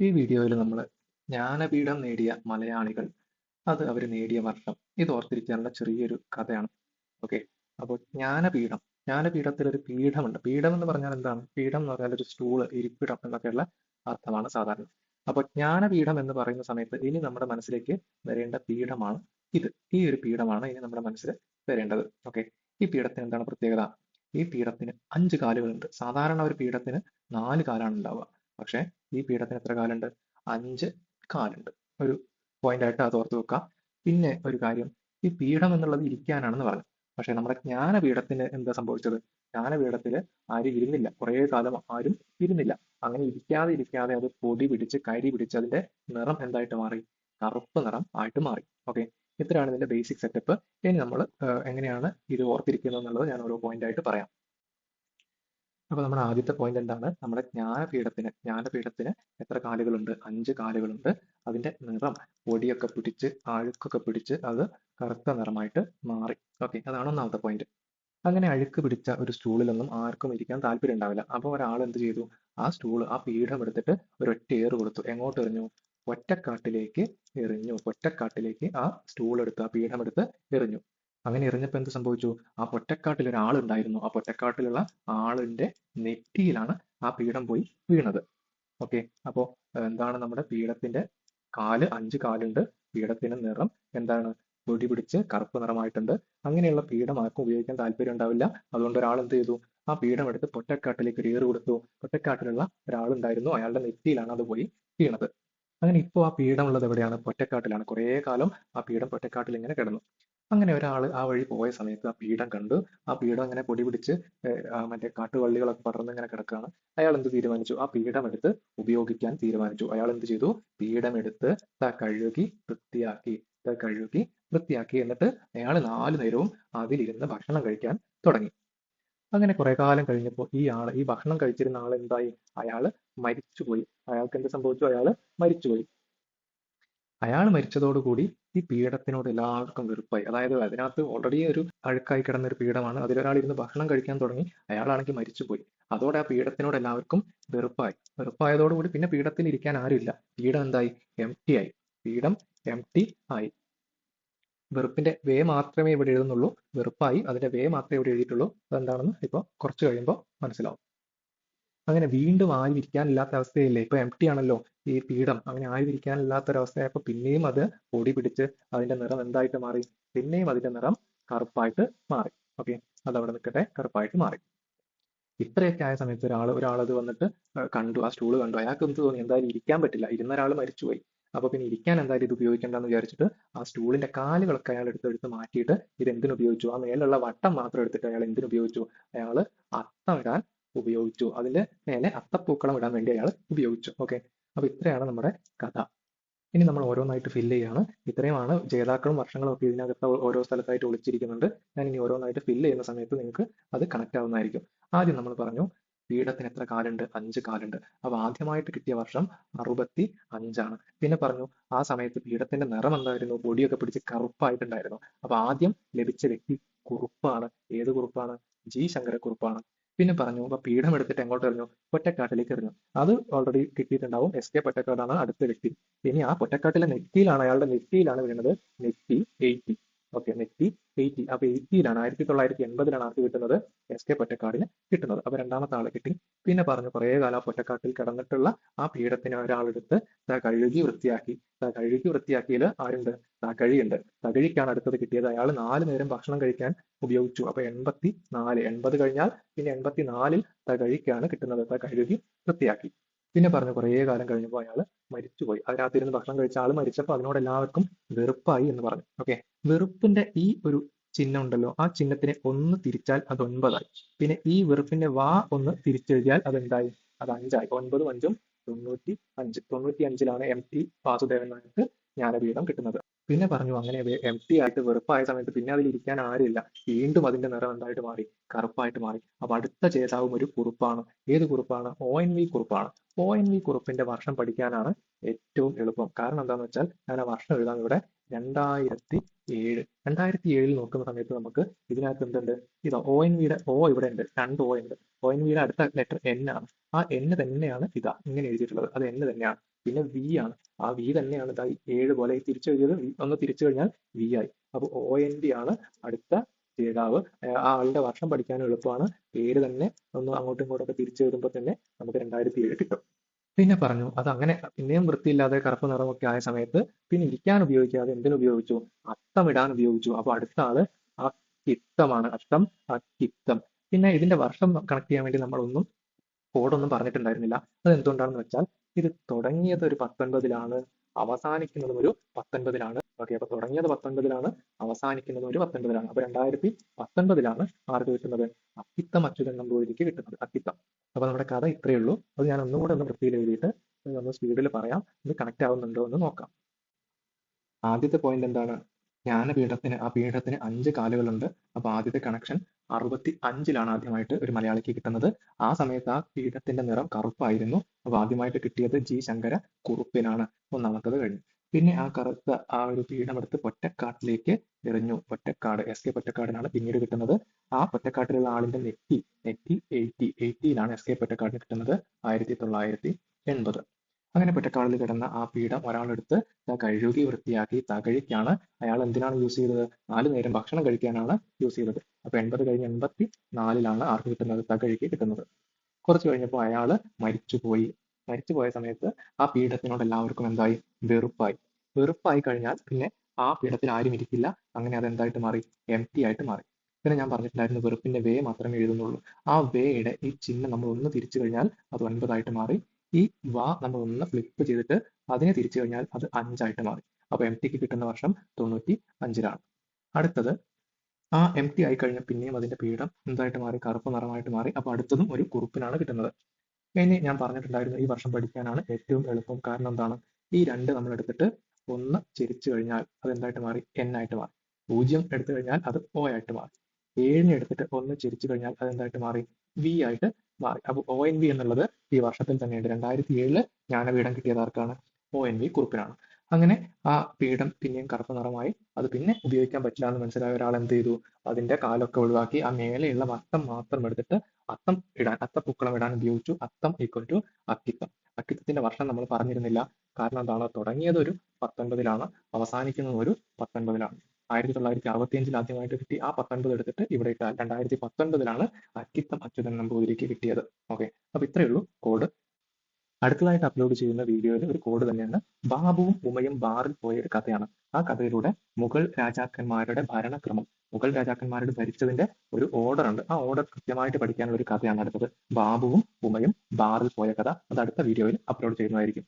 ഈ വീഡിയോയിൽ നമ്മൾ ജ്ഞാനപീഠം നേടിയ മലയാളികൾ അത് അവർ നേടിയ വർഷം. ഇത് ഓർത്തിരിക്കാനുള്ള ചെറിയൊരു കഥയാണ്. ഓക്കെ? അപ്പോൾ ജ്ഞാനപീഠം. ജ്ഞാനപീഠത്തിൽ ഒരു പീഠമുണ്ട്. പീഠം എന്ന് പറഞ്ഞാൽ എന്താണ്? പീഠം എന്ന് പറഞ്ഞാൽ ഒരു സ്റ്റൂൾ ഇരിപ്പിടം എന്നൊക്കെയുള്ള അർത്ഥമാണ് സാധാരണ. അപ്പോൾ ജ്ഞാനപീഠം എന്ന് പറയുന്ന സമയത്ത് ഇനി നമ്മുടെ മനസ്സിലേക്ക് വരേണ്ട പീഠമാണ് ഇത്. ഈ ഒരു പീഠമാണ് ഇനി നമ്മുടെ മനസ്സിൽ വരേണ്ടത്. ഓക്കെ? ഈ പീഠത്തിന് എന്താണ് പ്രത്യേകത? ഈ പീഠത്തിന് അഞ്ച് കാലുകളുണ്ട്. സാധാരണ ഒരു പീഠത്തിന് നാല് കാലാണ് ഉണ്ടാവുക. പക്ഷേ ഈ പീഠത്തിന് എത്ര കാലുണ്ട്? അഞ്ച് കാലുണ്ട്. ഒരു പോയിന്റ് ആയിട്ട് അത് ഓർത്ത് വെക്കാം. പിന്നെ ഒരു കാര്യം ഈ പീഠം എന്നുള്ളത് ഇരിക്കാനാണെന്ന് പറഞ്ഞു. പക്ഷെ നമ്മുടെ ജ്ഞാനപീഠത്തിന് എന്താ സംഭവിച്ചത്? ജ്ഞാനപീഠത്തിൽ ആരും ഇരുന്നില്ല. കുറേ കാലം ആരും ഇരുന്നില്ല. അങ്ങനെ ഇരിക്കാതെ ഇരിക്കാതെ അത് പൊടി പിടിച്ച് കരി പിടിച്ച് അതിന്റെ നിറം എന്തായിട്ട് മാറി? കറുപ്പ് നിറം ആയിട്ട് മാറി. ഓക്കെ ഇത്രയാണ് ഇതിന്റെ ബേസിക് സെറ്റപ്പ് ഇനി നമ്മൾ എങ്ങനെയാണ് ഇത് ഓർത്തിരിക്കുന്നത് എന്നുള്ളത് ഞാൻ ഓരോ പോയിന്റ് ആയിട്ട് പറയാം. അപ്പൊ നമ്മുടെ ആദ്യത്തെ പോയിന്റ് എന്താണ്? നമ്മുടെ ജ്ഞാനപീഠത്തിന് ജ്ഞാനപീഠത്തിന് എത്ര കാലുകളുണ്ട്? അഞ്ച് കാലുകളുണ്ട്. അതിന്റെ നിറം പൊടിയൊക്കെ പിടിച്ച് അഴുക്കൊക്കെ പിടിച്ച് അത് കറുത്ത നിറമായിട്ട് മാറി. ഓക്കെ അതാണ് ഒന്നാമത്തെ പോയിന്റ് അങ്ങനെ അഴുക്ക് പിടിച്ച ഒരു സ്റ്റൂളിലൊന്നും ആർക്കും ഇരിക്കാൻ താല്പര്യം ഉണ്ടാവില്ല. അപ്പോൾ ഒരാൾ എന്ത് ചെയ്തു? ആ സ്റ്റൂൾ ആ പീഠം എടുത്തിട്ട് ഒരു ഒറ്റ ഏറ് കൊടുത്തു. എങ്ങോട്ട് എറിഞ്ഞു? ഒറ്റക്കാട്ടിലേക്ക് എറിഞ്ഞു. ഒറ്റക്കാട്ടിലേക്ക് ആ സ്റ്റൂൾ എടുത്ത് ആ പീഠം എടുത്ത് എറിഞ്ഞു. അങ്ങനെ എറിഞ്ഞപ്പോൾ എന്ത് സംഭവിച്ചു? ആ പൊറ്റക്കാട്ടിൽ ഒരാളുണ്ടായിരുന്നു ആ പൊറ്റക്കാട്ടിലുള്ള ആളിന്റെ നെറ്റിയിലാണ് ആ പീഠം പോയി വീണത്. ഓക്കെ അപ്പോ എന്താണ് നമ്മുടെ പീഠത്തിന്റെ കാൽ? അഞ്ച് കാലുണ്ട്. പീഠത്തിന്റെ നിറം എന്താണ്? പൊടി പിടിച്ച് കറുപ്പ് നിറമായിട്ടുണ്ട്. അങ്ങനെയുള്ള പീഠം ആർക്കും ഉപയോഗിക്കാൻ താല്പര്യം ഉണ്ടാവില്ല. അതുകൊണ്ട് ഒരാൾ എന്ത് ചെയ്തു? ആ പീഠം എടുത്ത് പൊറ്റക്കാട്ടിലേക്ക് ഒരു ഏറ് കൊടുത്തു. പൊറ്റക്കാട്ടിലുള്ള ഒരാളുണ്ടായിരുന്നു അയാളുടെ നെറ്റിയിലാണ് അത് പോയി വീണത്. അങ്ങനെ ഇപ്പോൾ ആ പീഠമുള്ളത് എവിടെയാണ്? പൊറ്റക്കാട്ടിലാണ്. കുറേ കാലം ആ പീഠം പൊറ്റക്കാട്ടിൽ ഇങ്ങനെ കിടന്നു. അങ്ങനെ ഒരാൾ ആ വഴി പോയ സമയത്ത് ആ പീഠം കണ്ടു. ആ പീഠം അങ്ങനെ പൊടി പിടിച്ച് മറ്റേ കാട്ടുവള്ളികളൊക്കെ പടർന്ന് ഇങ്ങനെ കിടക്കുകയാണ് അയാൾ എന്ത് തീരുമാനിച്ചു? ആ പീഠം എടുത്ത് ഉപയോഗിക്കാൻ തീരുമാനിച്ചു. അയാൾ എന്ത് ചെയ്തു? പീഠം എടുത്ത് കഴുകി വൃത്തിയാക്കി കഴുകി വൃത്തിയാക്കി എന്നിട്ട് അയാൾ നാല് നേരവും അതിലിരുന്ന് ഭക്ഷണം കഴിക്കാൻ തുടങ്ങി. അങ്ങനെ കുറെ കാലം കഴിഞ്ഞപ്പോൾ ഈ ആൾ ഈ ഭക്ഷണം കഴിച്ചിരുന്ന ആൾ എന്തായി? അയാൾ മരിച്ചുപോയി. അയാൾക്ക് എന്ത് സംഭവിച്ചു? അയാൾ മരിച്ചുപോയി. അയാൾ മരിച്ചതോടുകൂടി ഈ പീഠത്തിനോട് എല്ലാവർക്കും വെറുപ്പായി. അതായത് അതിനകത്ത് ഓൾറെഡി ഒരു അഴുക്കായി കിടന്ന ഒരു പീഠമാണ് അതിലൊരാൾ ഇരുന്ന് ഭക്ഷണം കഴിക്കാൻ തുടങ്ങി അയാളാണെങ്കിൽ മരിച്ചുപോയി. അതോടെ ആ പീഠത്തിനോട് എല്ലാവർക്കും വെറുപ്പായി. വെറുപ്പായതോടുകൂടി പിന്നെ പീഠത്തിൽ ഇരിക്കാൻ ആരുമില്ല. പീഠം എന്തായി? എം ടി ആയി. പീഠം എം ടി ആയി. വെറുപ്പിന്റെ വേ മാത്രമേ ഇവിടെ എഴുതുന്നുള്ളൂ. വെറുപ്പായി. അതിന്റെ വേ മാത്രമേ ഇവിടെ എഴുതിയിട്ടുള്ളൂ. അതെന്താണെന്ന് ഇപ്പോൾ കുറച്ച് കഴിയുമ്പോൾ മനസ്സിലാവും. അങ്ങനെ വീണ്ടും ആരും ഇരിക്കാനില്ലാത്ത അവസ്ഥയല്ലേ? ഇപ്പൊ എം ടി ആണല്ലോ ഈ പീഠം. അങ്ങനെ ആരും ഇരിക്കാനില്ലാത്ത ഒരവസ്ഥയായപ്പോൾ പിന്നെയും അത് പൊടി പിടിച്ച് അതിന്റെ നിറം എന്തായിട്ട് മാറി? പിന്നെയും അതിന്റെ നിറം കറുപ്പായിട്ട് മാറി. ഓക്കെ അത് അവിടെ നിൽക്കട്ടെ കറുപ്പായിട്ട് മാറി. ഇത്രയൊക്കെ ആയ സമയത്ത് ഒരാൾ ഒരാൾ അത് വന്നിട്ട് കണ്ടു. ആ സ്റ്റൂൾ കണ്ടു. അയാൾക്ക് എന്ത് തോന്നി? എന്തായാലും ഇരിക്കാൻ പറ്റില്ല. ഇരുന്ന ഒരാൾ മരിച്ചുപോയി. അപ്പൊ പിന്നെ ഇരിക്കാൻ എന്തായാലും ഇത് ഉപയോഗിക്കേണ്ടെന്ന് വിചാരിച്ചിട്ട് ആ സ്റ്റൂളിന്റെ കാലുകളൊക്കെ അയാൾ എടുത്ത് എടുത്ത് മാറ്റിയിട്ട് ഇത് എന്തിനു ഉപയോഗിച്ചു ആ മേലുള്ള വട്ടം മാത്രം എടുത്തിട്ട് അയാൾ എന്തിനു ഉപയോഗിച്ചു അയാൾ അത്തം ഇടാൻ ഉപയോഗിച്ചു. അതിന്റെ മേലെ അത്തപ്പൂക്കളം ഇടാൻ വേണ്ടി അയാൾ ഉപയോഗിച്ചു. ഓക്കെ അപ്പൊ ഇത്രയാണ് നമ്മുടെ കഥ. ഇനി നമ്മൾ ഓരോന്നായിട്ട് ഫില്ല് ചെയ്യാണ്. ഇത്രയുമാണ് ജേതാക്കളും വർഷങ്ങളും ഒക്കെ ഇതിനകത്ത് ഓരോ സ്ഥലത്തായിട്ട് ഒളിച്ചിരിക്കുന്നുണ്ട്. ഞാൻ ഇനി ഓരോന്നായിട്ട് ഫില്ല് ചെയ്യുന്ന സമയത്ത് നിങ്ങൾക്ക് അത് കണക്ട് ആവുന്നതായിരിക്കും. ആദ്യം നമ്മൾ പറഞ്ഞു പീഠത്തിന് എത്ര കാലുണ്ട്? അഞ്ച് കാലുണ്ട്. അപ്പൊ ആദ്യമായിട്ട് കിട്ടിയ വർഷം അറുപത്തി അഞ്ചാണ്. പിന്നെ പറഞ്ഞു ആ സമയത്ത് പീഠത്തിന്റെ നിറം എന്തായിരുന്നു? പൊടിയൊക്കെ പിടിച്ച് കറുപ്പായിട്ടുണ്ടായിരുന്നു. അപ്പൊ ആദ്യം ലഭിച്ച വ്യക്തി കുറുപ്പാണ്. ഏത് കുറുപ്പാണ്? ജി ശങ്കരക്കുറുപ്പാണ്. പിന്നെ പറഞ്ഞു അപ്പൊ പീഠം എടുത്തിട്ട് എങ്ങോട്ട് എറിഞ്ഞു? പൊറ്റക്കാട്ടിലേക്ക് എറിഞ്ഞു. അത് ഓൾറെഡി കിട്ടിയിട്ടുണ്ടാവും. എസ് കെ പൊറ്റക്കാടാണ് അടുത്ത വ്യക്തി. ഇനി ആ പൊറ്റക്കാട്ടിലെ നെറ്റിയിലാണ് അയാളുടെ നെറ്റിയിലാണ് വീണത്. നെറ്റി എയ്റ്റി. ഓക്കെ നെറ്റി എയ്റ്റി അപ്പൊ എയ്റ്റിയിലാണ് ആയിരത്തി തൊള്ളായിരത്തി എൺപതിലാണ് ആർക്ക് കിട്ടുന്നത്? എസ് കെ പൊറ്റക്കാടിന് കിട്ടുന്നത്. അപ്പൊ രണ്ടാമത്തെ ആളെ കിട്ടി. പിന്നെ പറഞ്ഞു കുറേ കാലം ആ പൊറ്റക്കാട്ടിൽ കിടന്നിട്ടുള്ള ആ പീഠത്തിനെ ഒരാളെടുത്ത് കഴുകി വൃത്തിയാക്കി. കഴുകി വൃത്തിയാക്കിയിൽ ആരുണ്ട്? തകഴിയുണ്ട് തകഴിക്കാണ് അടുത്തത് കിട്ടിയത്. അയാൾ നാല് നേരം ഭക്ഷണം കഴിക്കാൻ ഉപയോഗിച്ചു. അപ്പൊ എൺപത്തി നാല് എൺപത് കഴിഞ്ഞാൽ പിന്നെ എൺപത്തി നാലിൽ തകഴിക്കാണ് കിട്ടുന്നത്. കഴുകി വൃത്തിയാക്കി. പിന്നെ പറഞ്ഞു കുറേ കാലം കഴിഞ്ഞപ്പോൾ അയാൾ മരിച്ചുപോയി. അതിനകത്തിരുന്ന് ഭക്ഷണം കഴിച്ച ആൾ മരിച്ചപ്പോൾ അതിനോട് എല്ലാവർക്കും വെറുപ്പായി എന്ന് പറഞ്ഞു. ഓക്കെ വെറുപ്പിന്റെ ഈ ഒരു ചിഹ്നം ഉണ്ടല്ലോ ആ ചിഹ്നത്തിനെ ഒന്ന് തിരിച്ചാൽ അത് ഒൻപതായി. പിന്നെ ഈ വെറുപ്പിന്റെ വാ ഒന്ന് തിരിച്ചെഴുതിയാൽ അത് എന്തായി? അത് അഞ്ചായി. ഒൻപതും അഞ്ചും തൊണ്ണൂറ്റി അഞ്ച് തൊണ്ണൂറ്റി അഞ്ചിലാണ് എം ടി വാസുദേവൻ നായർക്ക് ജ്ഞാനപീഠം കിട്ടുന്നത്. പിന്നെ പറഞ്ഞു അങ്ങനെ എം ടി ആയിട്ട് വെറുപ്പായ സമയത്ത് പിന്നെ അതിൽ ഇരിക്കാൻ ആരുമില്ല. വീണ്ടും അതിന്റെ നിറം എന്തായിട്ട് മാറി? കറുപ്പായിട്ട് മാറി. അപ്പൊ അടുത്ത ചേതാവും ഒരു കുറിപ്പാണ്. ഏത് കുറിപ്പാണ്? ഒ എൻ വി കുറിപ്പാണ്. ഒ എൻ വി കുറിപ്പിന്റെ വർഷം പഠിക്കാനാണ് ഏറ്റവും എളുപ്പം. കാരണം എന്താന്ന് വെച്ചാൽ ഞാൻ ആ വർഷം എഴുതാൻ ഇവിടെ രണ്ടായിരത്തി ഏഴ് രണ്ടായിരത്തി ഏഴിൽ നോക്കുന്ന സമയത്ത് നമുക്ക് ഇതിനകത്ത് എന്തുണ്ട്? ഇതാ ഒ എൻ വിയുടെ ഒ ഇവിടെ ഉണ്ട്. രണ്ട് ഒ ഉണ്ട് ഒ എൻ വിയുടെ അടുത്ത ലെറ്റർ എൻ ആണ്. ആ എൻ തന്നെയാണ് ഇതാ ഇങ്ങനെ എഴുതിയിട്ടുള്ളത്. അത് എൻ തന്നെയാണ്. പിന്നെ വി ആണ്. ആ വി തന്നെയാണ് ഇതായി ഏഴ് പോലെ തിരിച്ചു എഴുതിയത്. ഒന്ന് തിരിച്ചു കഴിഞ്ഞാൽ വി ആയി. അപ്പോൾ ഒ എൻ ഡി ആണ് അടുത്ത ജേതാവ്. ആ ആളുടെ വർഷം പഠിക്കാൻ എളുപ്പമാണ്. പേര് തന്നെ ഒന്ന് അങ്ങോട്ടും ഇങ്ങോട്ടൊക്കെ തിരിച്ചു എഴുതുമ്പോൾ തന്നെ നമുക്ക് രണ്ടായിരത്തി ഏഴ് കിട്ടും. പിന്നെ പറഞ്ഞു അത് അങ്ങനെ പിന്നെയും വൃത്തിയില്ലാതെ കറുപ്പ് നിറമൊക്കെ ആയ സമയത്ത് പിന്നെ ഇരിക്കാൻ ഉപയോഗിക്കാതെ എന്തിനു ഉപയോഗിച്ചു? അത്തമിടാൻ ഉപയോഗിച്ചു. അപ്പൊ അടുത്ത ആൾ അക്കിത്തമാണ്. അത്തം അക്കിത്തം. പിന്നെ ഇതിന്റെ വർഷം കണക്ട് ചെയ്യാൻ വേണ്ടി നമ്മളൊന്നും കോഡൊന്നും പറഞ്ഞിട്ടുണ്ടായിരുന്നില്ല. അത് എന്തുകൊണ്ടാണെന്ന് വെച്ചാൽ ഇത് തുടങ്ങിയത് ഒരു പത്തൊൻപതിലാണ് അവസാനിക്കുന്നതും ഒരു പത്തൊൻപതിലാണ്. ഓക്കെ അപ്പൊ തുടങ്ങിയത് പത്തൊൻപതിലാണ് അവസാനിക്കുന്നത് ഒരു പത്തൊൻപതിലാണ്. അപ്പൊ രണ്ടായിരത്തി പത്തൊൻപതിലാണ് ആർക്ക് കിട്ടുന്നത്? അക്കിത്തം അച്യുതൻ നമ്പൂതിരിക്ക് കിട്ടുന്നത്. അക്കിത്തം. അപ്പൊ നമ്മുടെ കഥ ഇത്രയേ ഉള്ളൂ. അത് ഞാൻ ഒന്നും കൂടെ ഒന്ന് വൃത്തിയിൽ എഴുതിയിട്ട് ഒന്ന് സ്പീഡിൽ പറയാം. ഇത് കണക്ട് ആവുന്നുണ്ടോ എന്ന് നോക്കാം. ആദ്യത്തെ പോയിന്റ് എന്താണ്? ജ്ഞാനപീഠത്തിന് ആ പീഠത്തിന് അഞ്ച് കാലുകളുണ്ട്. അപ്പൊ ആദ്യത്തെ കണക്ഷൻ അറുപത്തി അഞ്ചിലാണ് ആദ്യമായിട്ട് ഒരു മലയാളിക്ക് കിട്ടുന്നത്. ആ സമയത്ത് ആ പീഠത്തിന്റെ നിറം കറുപ്പായിരുന്നു. അപ്പൊ ആദ്യമായിട്ട് കിട്ടിയത് ജി ശങ്കര കുറുപ്പിനാണ്. ഒന്നാമത്തത് കഴിഞ്ഞു. പിന്നെ ആ കറുത്ത ആ ഒരു പീഠമെടുത്ത് പൊറ്റക്കാട്ടിലേക്ക് എറിഞ്ഞു. പൊറ്റക്കാട് എസ് കെ പൊറ്റക്കാടിനാണ് പിന്നീട് കിട്ടുന്നത്. ആ പൊറ്റക്കാട്ടിലുള്ള ആളിന്റെ നെറ്റി നെറ്റി എയ്റ്റി എയ്റ്റിയിലാണ് എസ് കെ പൊറ്റക്കാടിന് കിട്ടുന്നത്. ആയിരത്തി തൊള്ളായിരത്തി എൺപത് അങ്ങനെ പെട്ടക്കാളിൽ കിടന്ന ആ പീഠം ഒരാളെടുത്ത് കഴുകി വൃത്തിയാക്കി തകഴിക്കാണ്. അയാൾ എന്തിനാണ് യൂസ് ചെയ്തത്? നാല് നേരം ഭക്ഷണം കഴിക്കാനാണ് യൂസ് ചെയ്തത്. അപ്പൊ എൺപത് കഴിഞ്ഞ് എൺപത്തി നാലിലാണ് ആർക്ക് കിട്ടുന്നത്? തകഴിക്ക് കിട്ടുന്നത്. കുറച്ച് കഴിഞ്ഞപ്പോൾ അയാൾ മരിച്ചുപോയി. മരിച്ചുപോയ സമയത്ത് ആ പീഠത്തിനോട് എല്ലാവർക്കും എന്തായി? വെറുപ്പായി. വെറുപ്പായി കഴിഞ്ഞാൽ പിന്നെ ആ പീഠത്തിൽ ആരും ഇരിക്കില്ല. അങ്ങനെ അത് എന്തായിട്ട് മാറി? എം ടി ആയിട്ട് മാറി. പിന്നെ ഞാൻ പറഞ്ഞിട്ടുണ്ടായിരുന്നു വെറുപ്പിന്റെ വേ മാത്രമേ എഴുതുന്നുള്ളൂ. ആ വേയുടെ ഈ ചിഹ്നം നമ്മൾ ഒന്ന് തിരിച്ചു കഴിഞ്ഞാൽ അത് ഒൻപതായിട്ട് മാറി. ഈ വ നമ്മൾ ഒന്ന് ഫ്ലിപ്പ് ചെയ്തിട്ട് അതിനെ തിരിച്ചു കഴിഞ്ഞാൽ അത് അഞ്ചായിട്ട് മാറി. അപ്പൊ എം ടിക്ക് കിട്ടുന്ന വർഷം തൊണ്ണൂറ്റി അഞ്ചിലാണ് അടുത്തത് ആ എം ടി ആയി കഴിഞ്ഞ പിന്നെയും അതിന്റെ പീഠം എന്തായിട്ട് മാറി? കറുപ്പ് നിറമായിട്ട് മാറി. അപ്പൊ അടുത്തതും ഒരു കുറുപ്പിനാണ് കിട്ടുന്നത്. ഇനി ഞാൻ പറഞ്ഞിട്ടുണ്ടായിരുന്നു ഈ വർഷം പഠിക്കാനാണ് ഏറ്റവും എളുപ്പം. കാരണം എന്താണ്? ഈ രണ്ട് നമ്മൾ എടുത്തിട്ട് ഒന്ന് ചിരിച്ചു കഴിഞ്ഞാൽ അത് എന്തായിട്ട് മാറി? എൻ ആയിട്ട് മാറി. പൂജ്യം എടുത്തു കഴിഞ്ഞാൽ അത് ഒ ആയിട്ട് മാറി. ഏഴിനെ എടുത്തിട്ട് ഒന്ന് ചിരിച്ചു കഴിഞ്ഞാൽ അത് എന്തായിട്ട് മാറി? വി ആയിട്ട് ഒ എൻ വി എന്നുള്ളത് ഈ വർഷത്തിൽ തന്നെയുണ്ട്. രണ്ടായിരത്തി ഏഴിൽ ജ്ഞാനപീഠം കിട്ടിയത് ആർക്കാണ്? ഒ എൻ വി കുറുപ്പിനാണ്. അങ്ങനെ ആ പീഠം പിന്നെയും കറുപ്പ് നിറമായി അത് പിന്നെ ഉപയോഗിക്കാൻ പറ്റില്ല എന്ന് മനസ്സിലായ ഒരാൾ എന്ത് ചെയ്തു? അതിന്റെ കാലൊക്കെ ഒഴിവാക്കി ആ മേലെയുള്ള അത്തം മാത്രം എടുത്തിട്ട് അത്തം ഇടാൻ അത്തപ്പൂക്കളം ഇടാൻ ഉപയോഗിച്ചു. അത്തം ഈക്വൽ ടു അക്കിത്തം. അക്കിത്തത്തിന്റെ വർഷം നമ്മൾ പറഞ്ഞിരുന്നില്ല. കാരണം എന്താണ്? തുടങ്ങിയത് ഒരു പത്തൊൻപതിലാണ്. അവസാനിക്കുന്നത് ഒരു പത്തൊൻപതിലാണ്. ആയിരത്തി തൊള്ളായിരത്തി അറുപത്തി അഞ്ചിൽ ആദ്യമായിട്ട് കിട്ടി. ആ പത്തൊൻപത് എടുത്തിട്ട് ഇവിടെ ഇട്ടാൽ രണ്ടായിരത്തി പത്തൊൻപതിലാണ് അക്കിത്തം അച്യുതൻ നമ്പൂതിരിക്ക് കിട്ടിയത്. ഓക്കെ അപ്പൊ ഇത്രയേ ഉള്ളൂ കോഡ് അടുത്തതായിട്ട് അപ്ലോഡ് ചെയ്യുന്ന വീഡിയോയിൽ ഒരു കോഡ് തന്നെയാണ്. ബാബുവും ഉമയും ബാറിൽ പോയ ഒരു കഥയാണ് ആ കഥയിലൂടെ മുഗൾ രാജാക്കന്മാരുടെ ഭരണക്രമം മുഗൾ രാജാക്കന്മാരുടെ ഭരിച്ചതിന്റെ ഒരു ഓർഡർ ഉണ്ട്. ആ ഓർഡർ കൃത്യമായിട്ട് പഠിക്കാനുള്ള ഒരു കഥയാണ് അടുത്തത്. ബാബുവും ഉമയും ബാറിൽ പോയ കഥ അത് അടുത്ത വീഡിയോയിൽ അപ്ലോഡ് ചെയ്യുന്നതായിരിക്കും.